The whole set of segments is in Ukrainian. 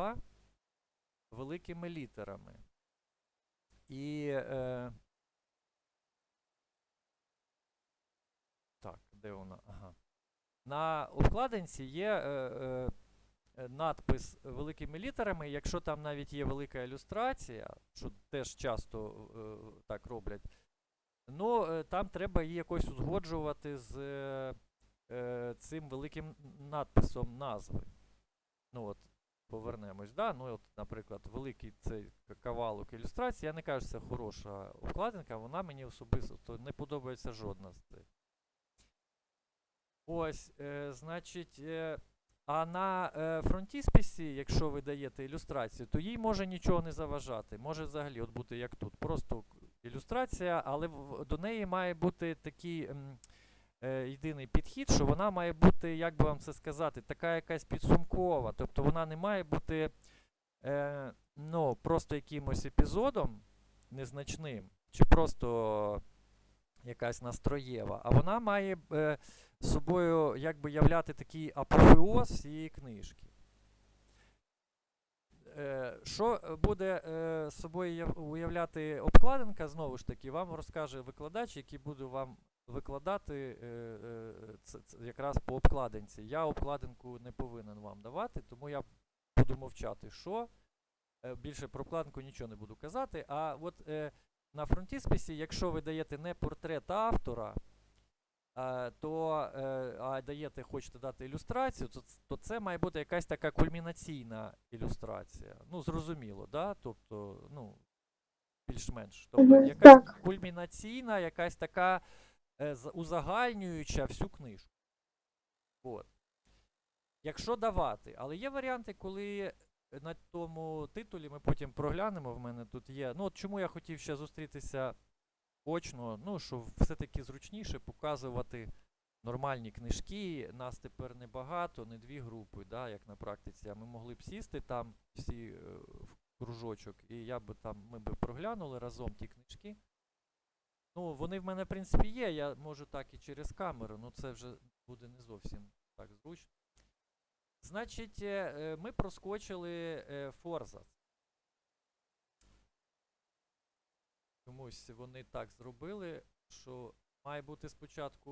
треба великими літерами. І. Е, так, де вона? Ага. На обкладинці є е, е, надпис великими літерами. Якщо там навіть є велика ілюстрація, що теж часто е, так роблять, ну е, там треба її якось узгоджувати з е, цим великим надписом назви. Ну от, повернемось. Да? Ну, от, наприклад, великий цей кавалок ілюстрації. Я не кажу, що це хороша обкладинка, вона мені особисто не подобається жодна з цих. Ось, е, значить, е, а на е, фронтісписі, якщо ви даєте ілюстрацію, то їй може нічого не заважати. Може взагалі от бути як тут. Просто ілюстрація, але в- до неї має бути такий м, е, єдиний підхід, що вона має бути, як би вам це сказати, така якась підсумкова. Тобто вона не має бути е, ну, просто якимось епізодом незначним, чи просто якась настроєва, а вона має е, собою якби являти такий апофеоз цієї книжки. Е, Що буде е, собою уявляти обкладинка, знову ж таки, вам розкаже викладач, який буде вам викладати е, е, це, це якраз по обкладинці. Я обкладинку не повинен вам давати, тому я буду мовчати, що. Е, Більше про обкладинку нічого не буду казати. А от на фронтісписі, якщо ви даєте не портрет автора, то а даєте, хочете дати ілюстрацію, то, то це має бути якась така кульмінаційна ілюстрація. Ну, зрозуміло, да? Тобто, ну, більш-менш. Тобто, якась кульмінаційна, якась така узагальнююча всю книжку. От. Якщо давати, але є варіанти, коли на тому титулі ми потім проглянемо. В мене тут є. Ну, от чому я хотів ще зустрітися очно, ну, що все-таки зручніше показувати нормальні книжки. Нас тепер небагато, не дві групи, да, як на практиці. А ми могли б сісти там всі е, в кружочок, і я би там, ми би проглянули разом ті книжки. Ну, вони в мене, в принципі, є. Я можу так і через камеру, ну це вже буде не зовсім так зручно. Значить, е, е, ми проскочили е, форзац. Чомусь вони так зробили, що має бути спочатку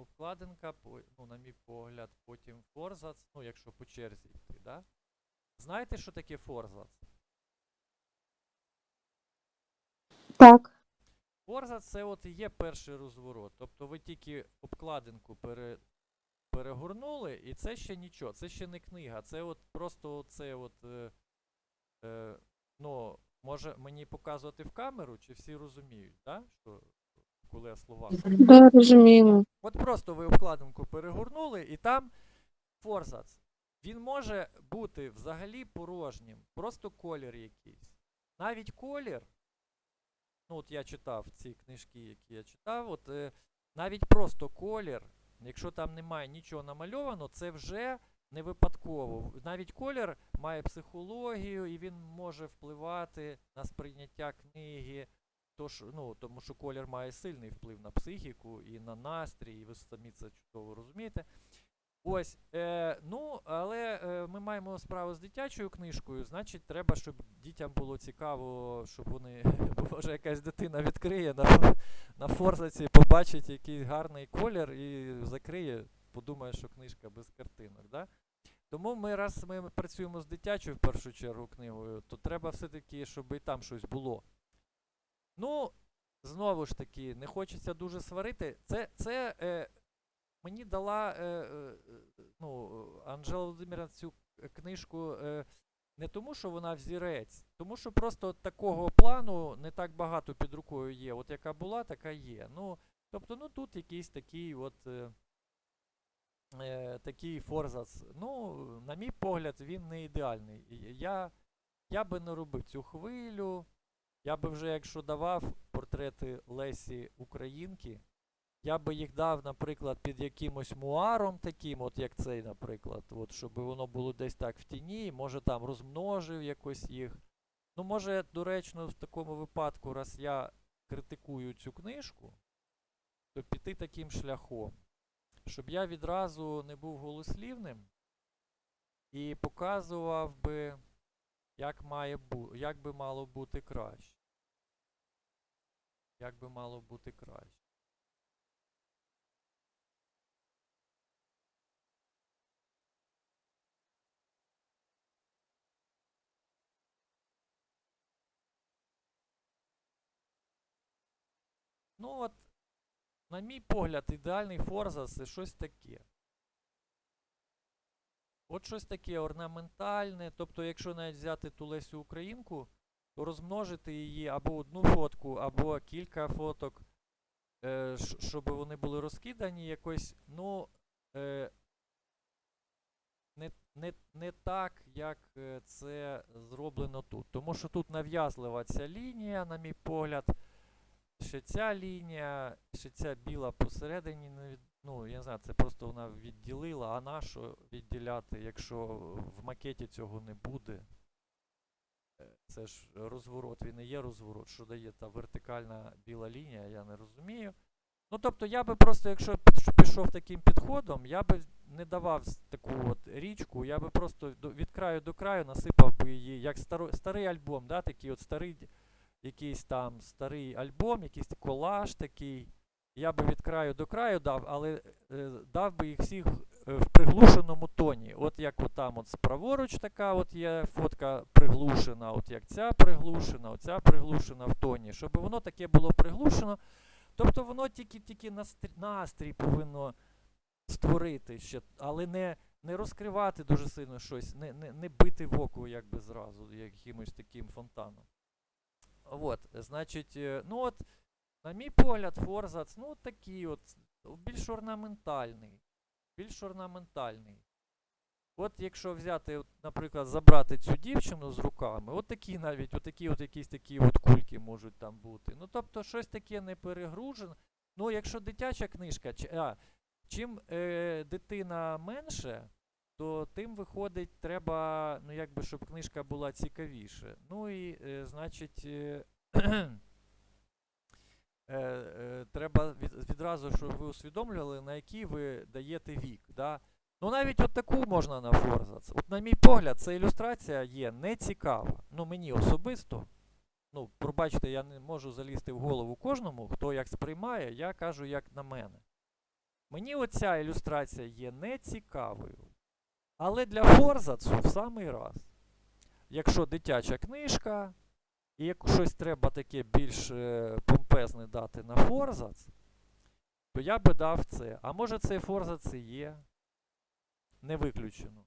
обкладинка, ну, на мій погляд, потім форзац, ну, якщо по черзі йти, да? Знаєте, що таке форзац? Так. Форзац це от і є перший розворот. Тобто ви тільки обкладинку пере, перегорнули, і це ще нічого, це ще не книга, це от просто це от. Е, е, ну, може мені показувати в камеру, чи всі розуміють, да? що коли я слова. Да, розуміємо. От просто ви обкладинку перегорнули, і там форзац. Він може бути взагалі порожнім, просто колір якийсь. Навіть колір, ну от я читав ці книжки, які я читав, от е, навіть просто колір, якщо там немає нічого намальовано, це вже не випадково. Навіть колір має психологію, і він може впливати на сприйняття книги. Тож, ну, тому що колір має сильний вплив на психіку і на настрій, і ви самі це чудово розумієте. Ось, е, ну, але е, ми маємо справу з дитячою книжкою, значить, треба, щоб дітям було цікаво, щоб вони, може якась дитина відкриє на, на форзаці, побачить якийсь гарний колір і закриє, подумає, що книжка без картинок. Да? Тому ми, раз ми працюємо з дитячою в першу чергу книгою, то треба все-таки, щоб і там щось було. Ну, знову ж таки, не хочеться дуже сварити. Це, це е, мені дала е, е, ну, Анжела Володимирівна цю книжку е, не тому, що вона взірець, тому що просто такого плану не так багато під рукою є. От яка була, така є. Ну, тобто, ну тут якийсь такий от. Е, е, такий форзац. Ну, на мій погляд, він не ідеальний. Я, я би не робив цю хвилю. Я би вже, якщо давав портрети Лесі Українки, я би їх дав, наприклад, під якимось муаром таким, от як цей, наприклад, от, щоб воно було десь так в тіні, може там розмножив якось їх. Ну, може, доречно, в такому випадку, раз я критикую цю книжку, то піти таким шляхом, щоб я відразу не був голослівним і показував би як має бу, як би мало бути краще. Як би мало бути краще. Ну от, на мій погляд, ідеальний форза це щось таке. От щось таке орнаментальне. Тобто, якщо навіть взяти ту Лесю Українку, то розмножити її або одну фотку, або кілька фоток, е, щоб вони були розкидані якось, ну, е, не, не, не так, як е, це зроблено тут. Тому що тут нав'язлива ця лінія, на мій погляд. Ще ця лінія, ще ця біла посередині, ну, я не знаю, це просто вона відділила, а на що відділяти, якщо в макеті цього не буде. Е, Це ж розворот, він і є розворот, що дає та вертикальна біла лінія, я не розумію. Ну, тобто я би просто, якщо пішов таким підходом, я би не давав таку от річку, я би просто від краю до краю насипав би її, як старо, старий альбом, да, такий от старий якийсь там старий альбом, якийсь колаж такий. Я би від краю до краю дав, але е, дав би їх всіх е, в приглушеному тоні. От як от там от праворуч така от є фотка приглушена, от як ця приглушена, оця приглушена в тоні, щоб воно таке було приглушено. Тобто воно тільки тільки настрій, настрій повинно створити ще, але не, не розкривати дуже сильно щось, не, не, не бити в око якби зразу якимось таким фонтаном. От, значить, е, ну от, на мій погляд, Форзац, ну такий от, більш орнаментальний. Більш орнаментальний. От якщо взяти, от, наприклад, забрати цю дівчину з руками, от такі навіть, от такі от якісь такі от кульки можуть там бути. Ну, тобто, щось таке не перегружене. Ну, якщо дитяча книжка, чи, а, чим е, дитина менше, то тим виходить, треба, ну якби, щоб книжка була цікавіше. Ну і, е, значить, е, е, е, треба від, відразу, щоб ви усвідомлювали, на який ви даєте вік. Да? Ну навіть от таку можна на форзац. От на мій погляд, ця ілюстрація є не цікава. Ну мені особисто. Ну, пробачте, я не можу залізти в голову кожному, хто як сприймає, я кажу, як на мене. Мені оця ілюстрація є не цікавою. Але для форзацу в самий раз. Якщо дитяча книжка, і як щось треба таке більш е, помпезне дати на форзац, то я би дав це. А може цей форзац і є. Не виключено.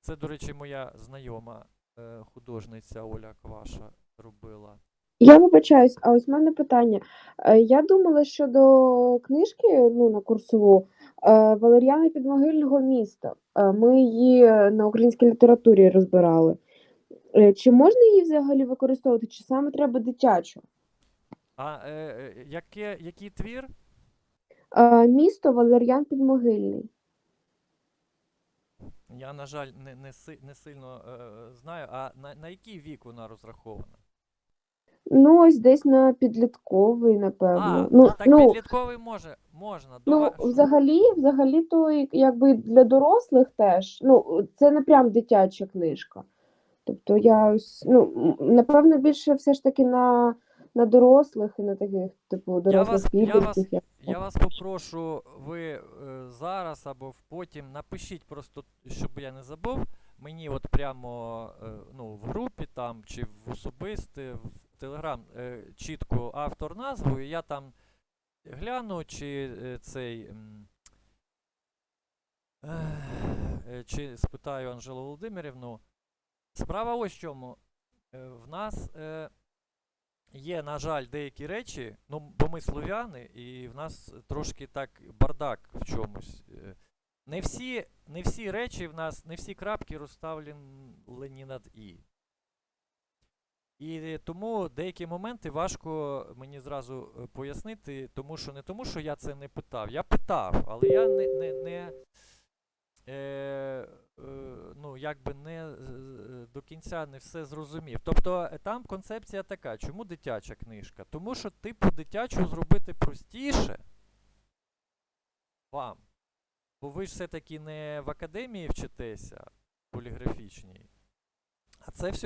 Це, до речі, моя знайома е, художниця Оля Кваша робила. Я вибачаюсь, а ось в мене питання. Е, Я думала щодо книжки, ну, на курсову Валеріана Підмогильного міста. Е, Ми її на українській літературі розбирали. Е, Чи можна її взагалі використовувати, чи саме треба дитячу? А е, е, яке, який твір? Е, Місто Валеріан Підмогильний. Я, на жаль, не, не, си- не сильно е, знаю. А на, на який вік вона розрахована? Ну, ось десь на підлітковий, напевно. А, ну, так ну, підлітковий може, можна. Ну, Дова- взагалі, взагалі, то якби для дорослих теж. Ну, це не прям дитяча книжка. Тобто я ось, ну, напевно, більше все ж таки на, на дорослих і на таких, типу, дорослих я вас- як- Я вас попрошу, ви е, зараз або потім напишіть просто, щоб я не забув, мені от прямо е, ну, в групі там чи в особисте, в Телеграм е, чітко автор назву, і я там гляну, чи е, цей. е, Чи спитаю Анжелу Володимирівну. Справа ось в чому. Е, В нас є, на жаль, деякі речі, ну, бо ми слов'яни, і в нас трошки так бардак в чомусь. Не всі, не всі речі в нас, не всі крапки розставлені над І. І тому деякі моменти важко мені зразу е, пояснити, тому що не тому, що я це не питав. Я питав, але я не, не, не е, е, ну, якби не е, до кінця не все зрозумів. Тобто е, там концепція така, чому дитяча книжка? Тому що, типу, дитячу зробити простіше вам. Бо ви ж все-таки не в академії вчитеся поліграфічній, а це все